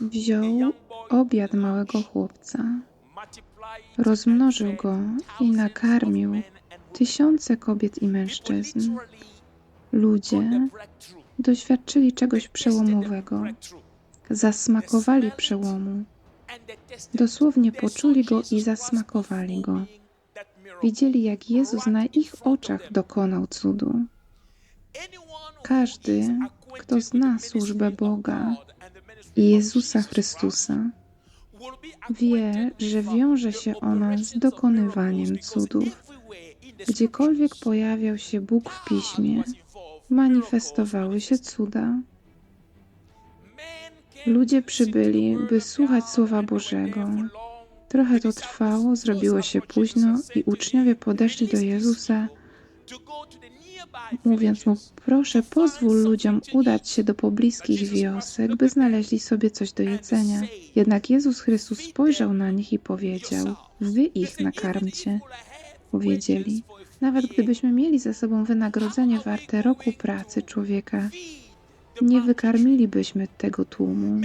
wziął obiad małego chłopca, rozmnożył go i nakarmił tysiące kobiet i mężczyzn. Ludzie doświadczyli czegoś przełomowego, zasmakowali przełomu, dosłownie poczuli go i zasmakowali go. Widzieli, jak Jezus na ich oczach dokonał cudu. Każdy, kto zna służbę Boga Jezusa Chrystusa, wie, że wiąże się ona z dokonywaniem cudów. Gdziekolwiek pojawiał się Bóg w piśmie, manifestowały się cuda. Ludzie przybyli, by słuchać Słowa Bożego. Trochę to trwało, zrobiło się późno i uczniowie podeszli do Jezusa, mówiąc mu: Proszę, pozwól ludziom udać się do pobliskich wiosek, by znaleźli sobie coś do jedzenia. Jednak Jezus Chrystus spojrzał na nich i powiedział: Wy ich nakarmcie. Powiedzieli: Nawet gdybyśmy mieli za sobą wynagrodzenie warte roku pracy człowieka, nie wykarmilibyśmy tego tłumu.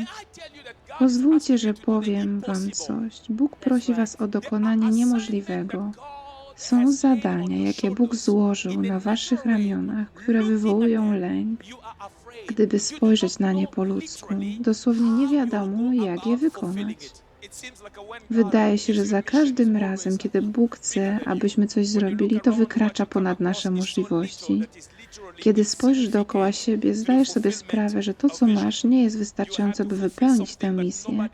Pozwólcie, że powiem Wam coś. Bóg prosi Was o dokonanie niemożliwego. Są zadania, jakie Bóg złożył na Waszych ramionach, które wywołują lęk. Gdyby spojrzeć na nie po ludzku, dosłownie nie wiadomo, jak je wykonać. Wydaje się, że za każdym razem, kiedy Bóg chce, abyśmy coś zrobili, to wykracza ponad nasze możliwości. Kiedy spojrzysz dookoła siebie, zdajesz sobie sprawę, że to, co masz, nie jest wystarczające, by wypełnić tę misję.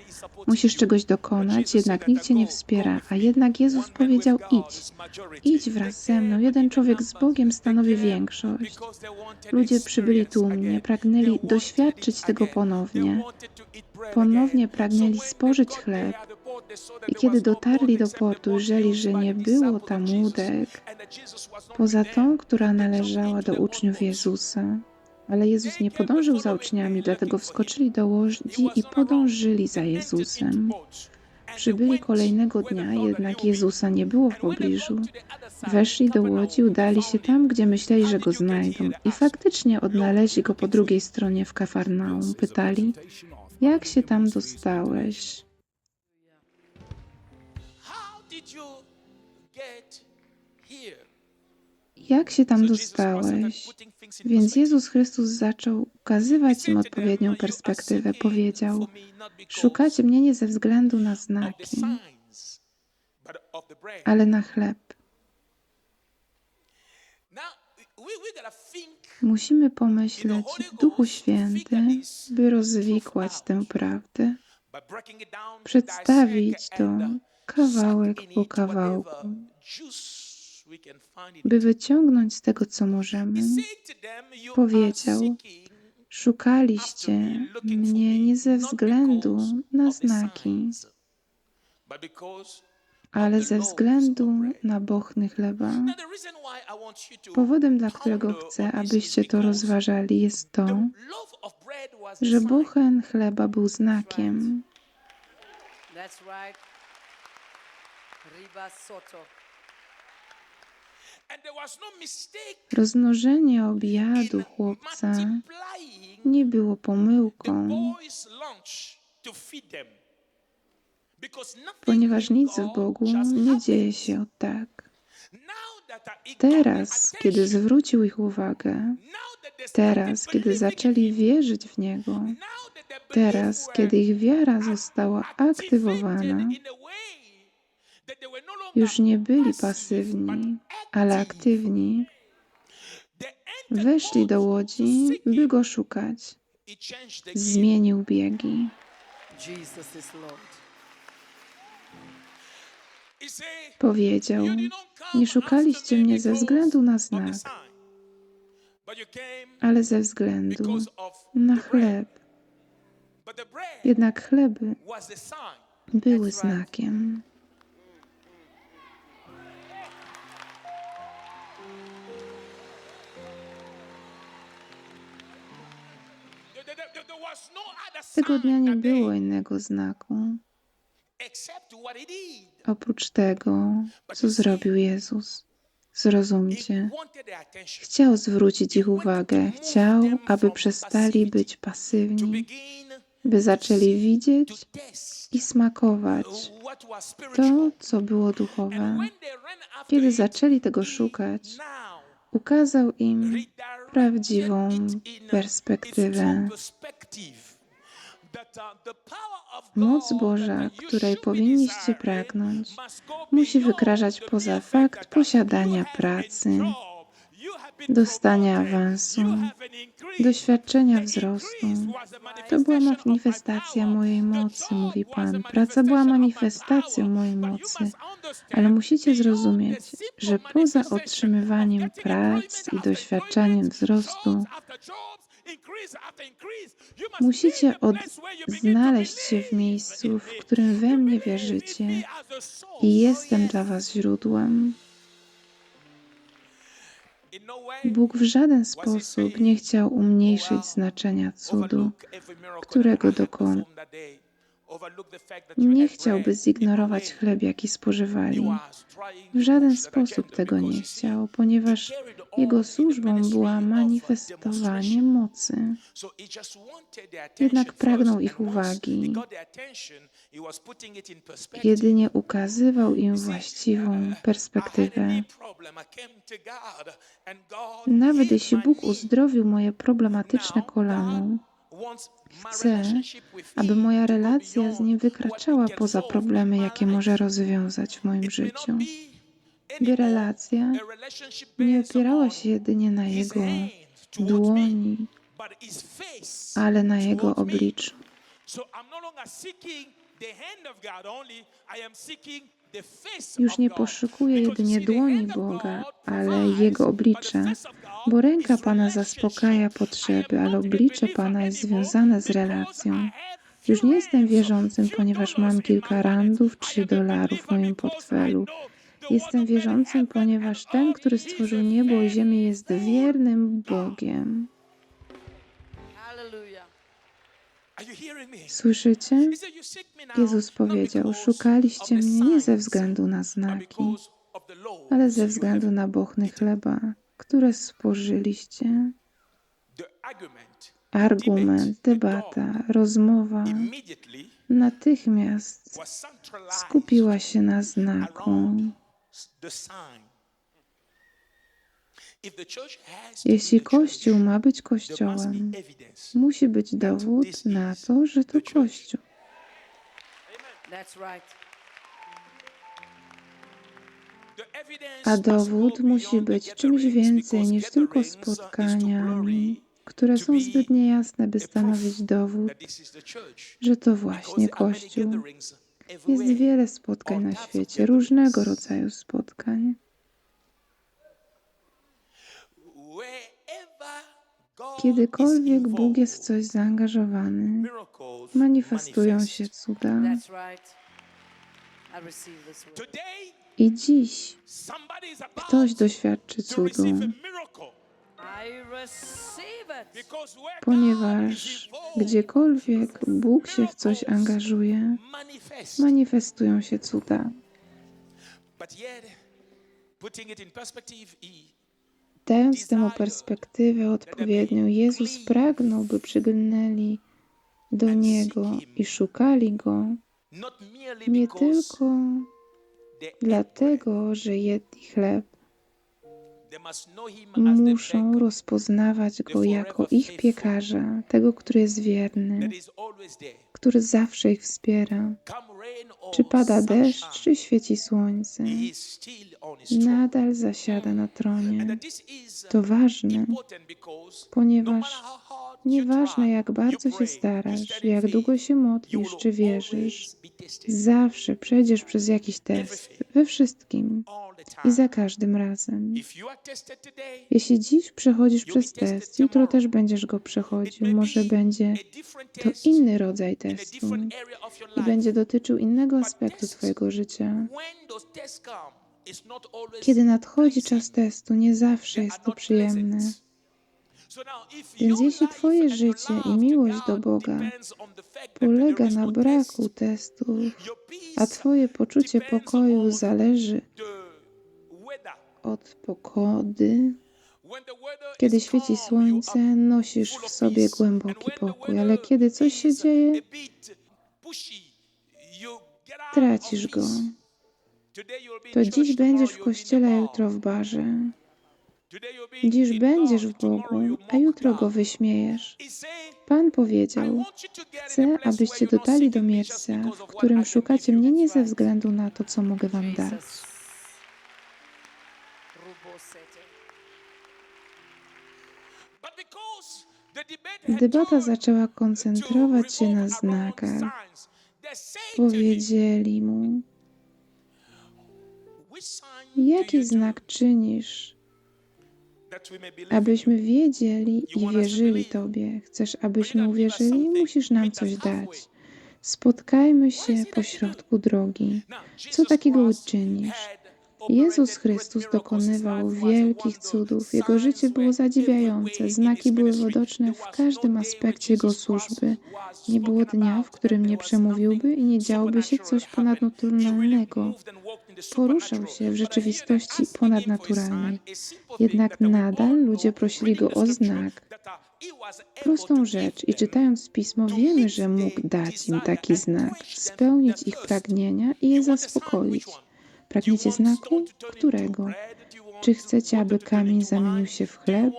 Musisz czegoś dokonać, jednak nikt cię nie wspiera, a jednak Jezus powiedział: idź. Idź wraz ze mną. Jeden człowiek z Bogiem stanowi większość. Ludzie przybyli tłumnie, pragnęli doświadczyć tego ponownie. Ponownie pragnęli spożyć chleb. I kiedy dotarli do portu, ujrzeli, że nie było tam łódek, poza tą, która należała do uczniów Jezusa. Ale Jezus nie podążył za uczniami, dlatego wskoczyli do łodzi i podążyli za Jezusem. Przybyli kolejnego dnia, jednak Jezusa nie było w pobliżu. Weszli do łodzi, udali się tam, gdzie myśleli, że go znajdą. I faktycznie odnaleźli go po drugiej stronie w Kafarnaum. Pytali, jak się tam dostałeś? Jak się tam dostałeś? Więc. Jezus Chrystus zaczął ukazywać im odpowiednią "You are perspektywę. Powiedział: Szukacie mnie nie ze względu na znaki, signs, but of the bread." ale na chleb. Musimy pomyśleć w Duchu Świętym, by rozwikłać tę prawdę, przedstawić to kawałek po kawałku, by wyciągnąć z tego, co możemy. He said to them, "You are Powiedział, Szukaliście mnie nie ze względu na znaki, ale ze względu na bochny chleba. Powodem, dla którego chcę, abyście to rozważali, jest to, że bochen chleba był znakiem. Soto. No Rozmnożenie obiadu chłopca nie było pomyłką, ponieważ nic w Bogu nie dzieje się tak. Teraz, kiedy zwrócił ich uwagę, teraz, kiedy zaczęli wierzyć w Niego, teraz, kiedy ich wiara została aktywowana, już nie byli pasywni, ale aktywni, weszli do łodzi, by go szukać. Zmienił biegi. Powiedział: "You did not come Nie szukaliście mnie ze względu na znak, ale ze względu na chleb. Jednak chleby były znakiem. Tego dnia nie było innego znaku, oprócz tego, co zrobił Jezus. Zrozumcie. Chciał zwrócić ich uwagę, chciał, aby przestali być pasywni, by zaczęli widzieć i smakować to, co było duchowe. Kiedy zaczęli tego szukać, ukazał im prawdziwą perspektywę. Moc Boża, której powinniście pragnąć, musi wykraczać poza fakt posiadania pracy, dostania awansu, doświadczenia wzrostu. To była manifestacja mojej mocy, mówi Pan. Praca była manifestacją mojej mocy. Ale musicie zrozumieć, że poza otrzymywaniem prac i doświadczaniem wzrostu, musicie od znaleźć się w miejscu, w którym we mnie wierzycie i jestem dla Was źródłem. Bóg w żaden sposób nie chciał umniejszyć znaczenia cudu, którego dokonał. Nie chciałby zignorować chleb, jaki spożywali. W żaden sposób tego nie chciał, ponieważ jego służbą była manifestowanie mocy. Jednak pragnął ich uwagi. Jedynie ukazywał im właściwą perspektywę. Nawet jeśli Bóg uzdrowił moje problematyczne kolano, chcę, aby moja relacja z Nim wykraczała poza problemy, jakie może rozwiązać w moim życiu. By relacja nie opierała się jedynie na Jego dłoni, ale na Jego obliczu. So I'm no longer seeking the hand of God only, I am seeking the face Już nie you jedynie dłoni Boga, ale Jego oblicze, bo ręka Pana zaspokaja potrzeby, ale oblicze Pana jest związane z relacją. Już nie jestem wierzącym, ponieważ mam kilka randów czy dolarów w moim portfelu. Jestem wierzącym, ponieważ ten, który stworzył niebo i ziemię, jest wiernym. Bogiem. Słyszycie? He said, "You seek me now, Jezus powiedział: Szukaliście mnie nie ze względu na znaki, ale ze względu na bochny chleba, które spożyliście. Argument debata, rozmowa natychmiast skupiła się na znaku. Jeśli Kościół ma być Kościołem, musi być dowód na to, że to Kościół. A dowód musi być czymś więcej niż tylko too spotkaniami, blurry które są zbyt niejasne, by stanowić dowód, że to właśnie Kościół. Jest wiele spotkań na świecie, różnego rodzaju spotkań. Kiedykolwiek Bóg jest w coś zaangażowany, manifestują manifest. się cuda. I dziś ktoś doświadczy cudu, ponieważ gdziekolwiek Bóg się w coś angażuje, manifest. manifestują się cuda. But yet, putting it in perspective, he Dając temu perspektywę odpowiednią, Jezus pragnął, by przygnęli do Niego i szukali Go nie tylko dlatego, że jedli chleb, muszą rozpoznawać Go jako ich piekarza, tego, który jest wierny, który zawsze ich wspiera. Czy pada deszcz, czy świeci słońce, nadal zasiada na tronie. To ważne, because no ponieważ nieważne jak bardzo się starasz, jak długo się modlisz, czy wierzysz, zawsze przejdziesz przez jakiś test, we wszystkim i za każdym razem. Jeśli dziś przechodzisz przez test, jutro też będziesz go przechodził. Może będzie to inny rodzaj testu i będzie dotyczył innego aspektu Twojego życia. Kiedy nadchodzi czas testu, nie zawsze jest to przyjemne. Więc jeśli Twoje życie i miłość do Boga polega na no braku test, testów, a Twoje poczucie pokoju zależy od pogody, Kiedy świeci słońce, nosisz w sobie głęboki pokój, ale kiedy coś się dzieje, tracisz go. To dziś będziesz w kościele, jutro w barze. Dziś będziesz w Bogu, a jutro go wyśmiejesz. Pan powiedział: Chcę, abyście dotarli do miejsca, w którym szukacie mnie nie ze względu na to, co mogę wam dać. Debata zaczęła koncentrować się na znakach. Powiedzieli mu: "Which sign do Jaki znak czynisz, abyśmy you?" wiedzieli i wierzyli Tobie? Chcesz, abyśmy uwierzyli? Musisz nam coś dać. Spotkajmy się pośrodku drogi. Co takiego uczynisz? Jezus Chrystus dokonywał wielkich cudów. Jego życie było zadziwiające. Znaki były widoczne w każdym aspekcie Jego służby. Nie było dnia, w którym nie przemówiłby i nie działoby się coś ponadnaturalnego. Poruszał się w rzeczywistości ponadnaturalnej. Jednak nadal ludzie prosili go o znak. Prostą rzecz i czytając pismo wiemy, że mógł dać im taki znak, spełnić ich pragnienia i je zaspokoić. Pragniecie znaku? Którego? Czy chcecie, aby kamień zamienił się w chleb?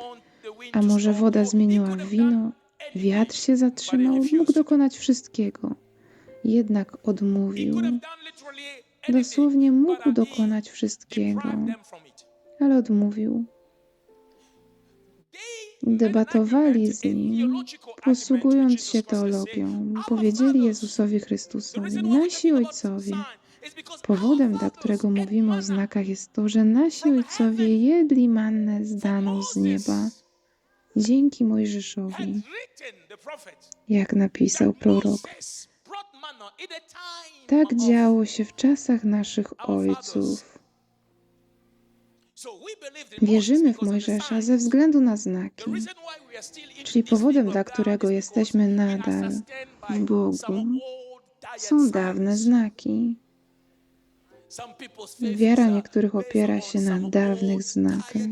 A może woda zmieniła w wino? Wiatr się zatrzymał? Mógł dokonać wszystkiego. Jednak odmówił. Dosłownie mógł dokonać wszystkiego, ale odmówił. Debatowali z nim, posługując się teologią. "Our Powiedzieli Jezusowi Chrystusowi, nasi ojcowie. Powodem, dla którego mówimy o znakach, jest to, że nasi ojcowie jedli mannę zdaną z nieba dzięki Mojżeszowi, jak napisał prorok. Tak działo się w czasach naszych ojców. Wierzymy w Mojżesza ze względu na znaki. Czyli powodem, dla którego jesteśmy nadal w Bogu, są dawne znaki. Wiara niektórych opiera się na dawnych znakach.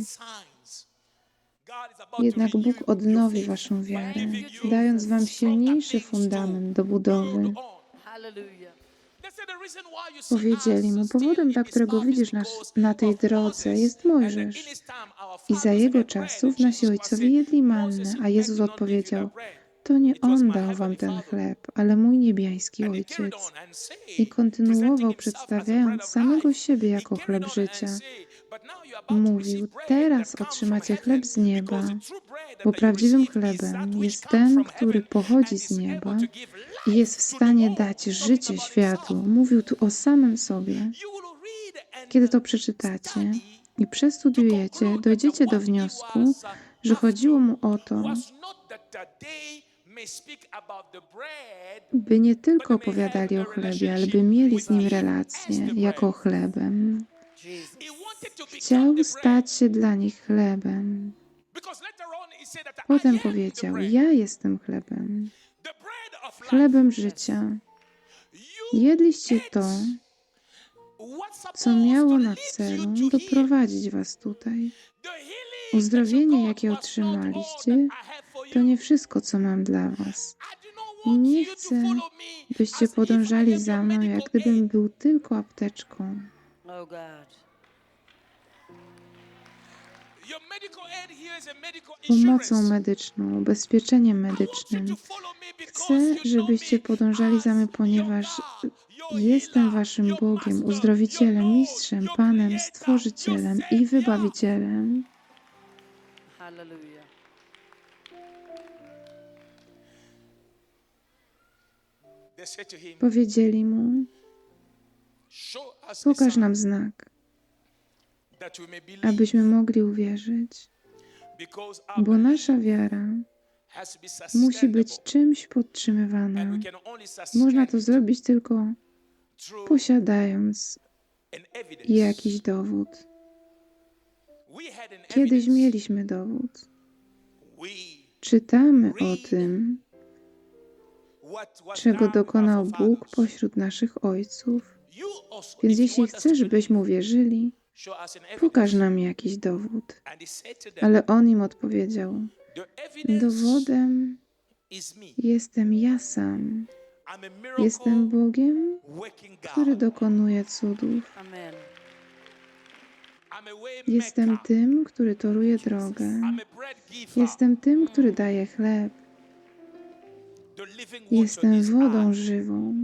Jednak Bóg odnowi waszą wiarę, dając wam silniejszy fundament do budowy. Powiedzieli mu, powodem, dla którego widzisz nas na tej drodze jest Mojżesz. I za jego czasów nasi ojcowie jedli mannę, a Jezus odpowiedział, to nie On dał wam ten chleb, ale mój niebiański Ojciec. I kontynuował, przedstawiając samego siebie jako chleb życia. Said, "But now you are about to Mówił, teraz otrzymacie chleb z nieba, bo prawdziwym chlebem jest ten, który pochodzi z nieba i jest w stanie world." dać życie światu. Mówił tu o samym sobie. Kiedy to przeczytacie i przestudiujecie, dojdziecie do wniosku, że chodziło mu o to, by nie tylko opowiadali o chlebie, ale by mieli z nim relację jako chlebem. Chciał stać się dla nich chlebem. Potem powiedział. Ja jestem chlebem, chlebem życia. Jedliście to, co miało na celu doprowadzić was tutaj. Uzdrowienie, jakie otrzymaliście, To nie wszystko, co mam dla was. Nie chcę, byście podążali za mną, jak gdybym był tylko apteczką. Oh God. Pomocą medyczną, ubezpieczeniem medycznym. Chcę, żebyście podążali za mną, ponieważ jestem waszym Bogiem, uzdrowicielem, mistrzem, Panem, stworzycielem i wybawicielem. Hallelujah. Powiedzieli mu: Pokaż nam znak, abyśmy mogli uwierzyć, bo nasza wiara musi być czymś podtrzymywana. Można to zrobić tylko posiadając jakiś dowód. Kiedyś mieliśmy dowód. Czytamy o tym, czego dokonał Bóg pośród naszych ojców. Więc jeśli chcesz, byśmy uwierzyli. Pokaż nam jakiś dowód. Ale on im odpowiedział: Dowodem jestem ja sam. Jestem Bogiem, który dokonuje cudów. Jestem tym, który toruje drogę. Jestem tym, który daje chleb. Jestem wodą żywą.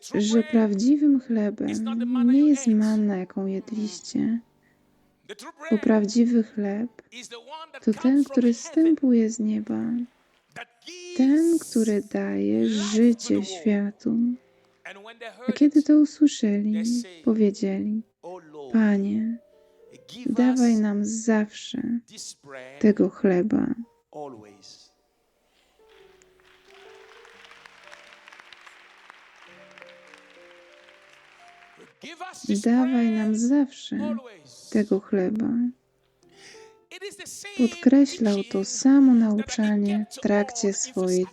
True że prawdziwym chlebem nie jest manna, jaką jedliście, bo prawdziwy chleb to ten, który zstępuje z nieba, ten, który daje życie światu. A kiedy to usłyszeli, powiedzieli, Panie, dawaj nam zawsze tego chleba. Dawaj nam zawsze tego chleba. Podkreślał to samo nauczanie w trakcie swojej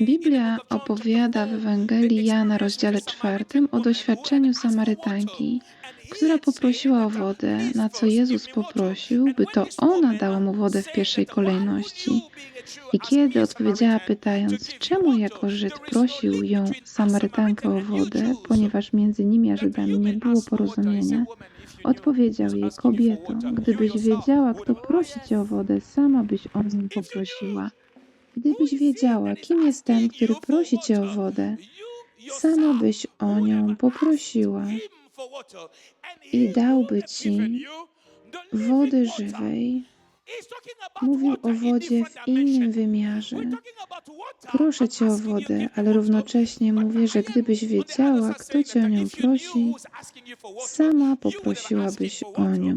Biblia opowiada w Ewangelii Jana, rozdziale czwartym, o doświadczeniu Samarytanki, która poprosiła o wodę, "Please na co Jezus give me water." poprosił, by to ona dała mu wodę w pierwszej that, "Why would kolejności. I kiedy odpowiedziała Samaritan, pytając, czemu jako Żyd no prosił ją, Samarytankę, o wodę, ponieważ między nimi a Żydami nie było porozumienia, "Woman, if you knew odpowiedział jej, kobieto, gdybyś wiedziała, kto prosi cię o wodę, sama byś o nim poprosiła. Gdybyś wiedziała, kim jest ten, który prosi cię o wodę, sama byś o nią poprosiła i dałby ci wody żywej. Mówił o wodzie w innym wymiarze. Proszę cię o wodę, ale równocześnie mówię, że gdybyś wiedziała, kto cię o nią prosi, sama poprosiłabyś o nią,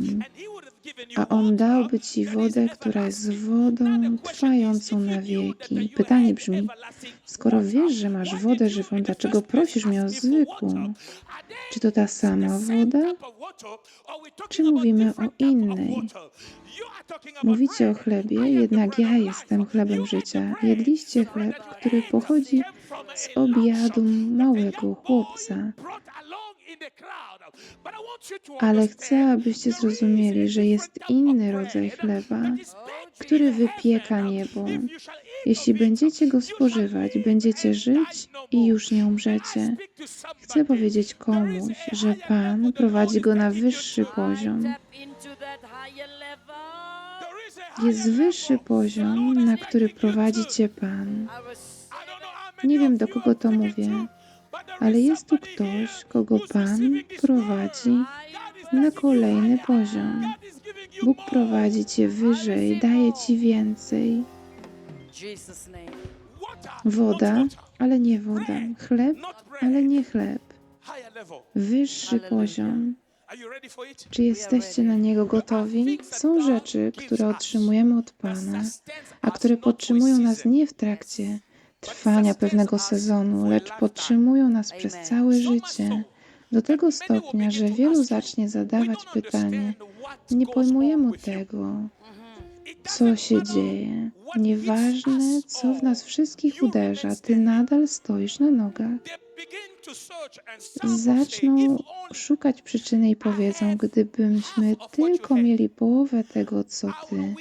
a on dałby ci wodę, która jest wodą trwającą na wieki. Pytanie brzmi, skoro wiesz, że masz wodę żywą, dlaczego prosisz mnie o zwykłą? Czy to ta sama woda? Czy mówimy o innej? Mówicie o chlebie, jednak ja jestem chlebem życia. Jedliście chleb, który pochodzi z obiadu małego chłopca. Ale chcę, abyście zrozumieli, że jest inny rodzaj chleba, który wypieka niebo. Jeśli będziecie go spożywać, będziecie żyć i już nie umrzecie. Chcę powiedzieć komuś, że Pan prowadzi go na wyższy poziom. Jest wyższy poziom, na który prowadzi Cię Pan. Nie wiem, do kogo to mówię, ale jest tu ktoś, kogo Pan prowadzi na kolejny poziom. Bóg prowadzi Cię wyżej, daje Ci więcej. Woda, ale nie woda. Chleb, ale nie chleb. Wyższy poziom. Czy jesteście na niego gotowi? Są rzeczy, które otrzymujemy od Pana, a które podtrzymują nas nie w trakcie trwania pewnego sezonu, lecz podtrzymują nas przez całe życie. Do tego stopnia, że wielu zacznie zadawać pytanie: Nie pojmujemy tego, co się dzieje. Nieważne, co w nas wszystkich uderza, ty nadal stoisz na nogach. Zaczną szukać przyczyny i powiedzą: Gdybyśmy tylko mieli połowę tego, co ty,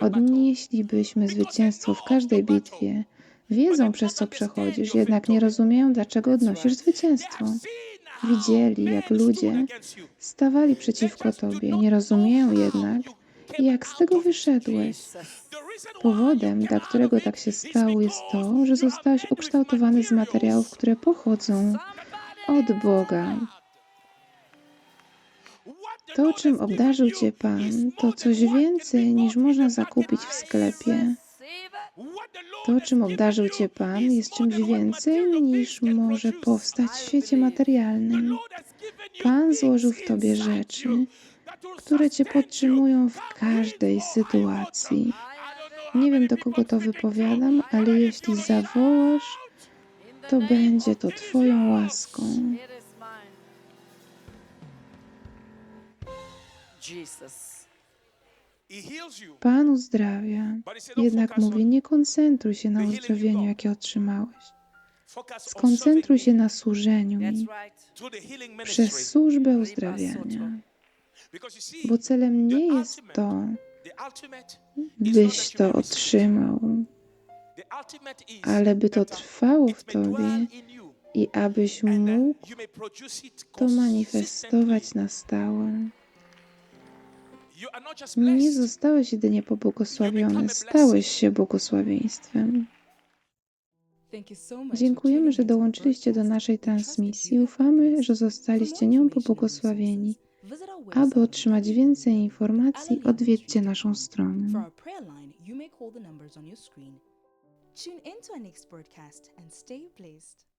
odnieślibyśmy zwycięstwo w każdej bitwie. Wiedzą, przez co przechodzisz, jednak nie rozumieją, dlaczego odnosisz zwycięstwo. Widzieli, jak ludzie stawali przeciwko tobie, nie rozumieją jednak, jak z tego wyszedłeś. Powodem, dla którego tak się stało, jest to, że zostałeś ukształtowany z materiałów, które pochodzą od Boga. To, czym obdarzył Cię Pan, to coś więcej niż można zakupić w sklepie. To, czym obdarzył Cię Pan, jest czymś więcej niż może powstać w świecie materialnym. Pan złożył w Tobie rzeczy, które Cię podtrzymują w każdej sytuacji. Nie wiem, do kogo to wypowiadam, ale jeśli zawołasz, to będzie to Twoją łaską. Jesus. Pan uzdrawia. Jednak mówi, nie koncentruj się na uzdrowieniu, jakie otrzymałeś. Skoncentruj się na służeniu mi. Przez służbę uzdrawiania. Bo celem nie jest to, byś to otrzymał, ale by to trwało w tobie i abyś mógł to manifestować na stałe. Nie zostałeś jedynie pobłogosławiony, stałeś się błogosławieństwem. Dziękujemy, że dołączyliście do naszej transmisji. Ufamy, że zostaliście nią pobłogosławieni. Aby otrzymać więcej informacji, odwiedźcie naszą stronę. Tune in to our next broadcast and stay blessed.